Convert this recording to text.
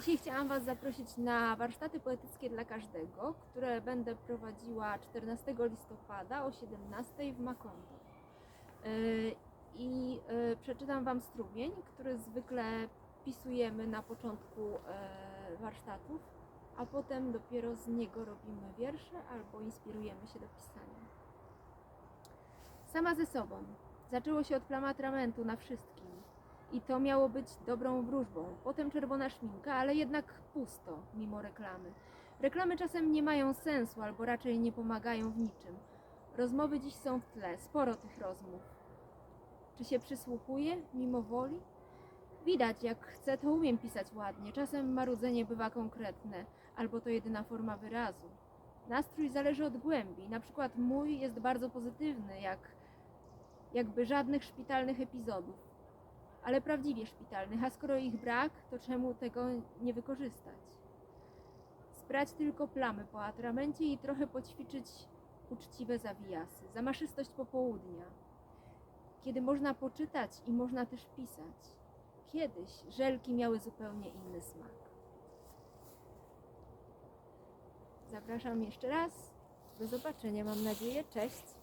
Dzisiaj chciałam Was zaprosić na warsztaty poetyckie dla każdego, które będę prowadziła 14 listopada o 17 w Makondo. Yy, I yy, przeczytam Wam strumień, który zwykle pisujemy na początku yy, warsztatów, a potem dopiero z niego robimy wiersze albo inspirujemy się do pisania. Sama ze sobą. Zaczęło się od plam atramentu na wszystkim. I to miało być dobrą wróżbą. Potem czerwona szminka, ale jednak pusto, mimo reklamy. Reklamy czasem nie mają sensu, albo raczej nie pomagają w niczym. Rozmowy dziś są w tle, sporo tych rozmów. Czy się przysłuchuję, mimo woli? Widać, jak chcę, to umiem pisać ładnie. Czasem marudzenie bywa konkretne, albo to jedyna forma wyrazu. Nastrój zależy od głębi. Na przykład mój jest bardzo pozytywny, jak jakby żadnych szpitalnych epizodów ale prawdziwie szpitalnych, a skoro ich brak, to czemu tego nie wykorzystać? Sprać tylko plamy po atramencie i trochę poćwiczyć uczciwe zawijasy, zamaszystość popołudnia, kiedy można poczytać i można też pisać. Kiedyś żelki miały zupełnie inny smak. Zapraszam jeszcze raz. Do zobaczenia, mam nadzieję. Cześć.